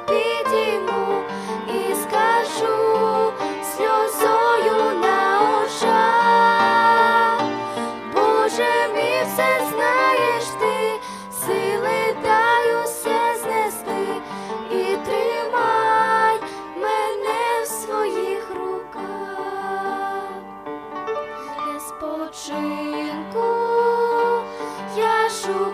підійму і скажу сльозою на очах, Боже мій все знаєш ти, сили дай знести і тримай мене в своїх руках, не спочинку я шу.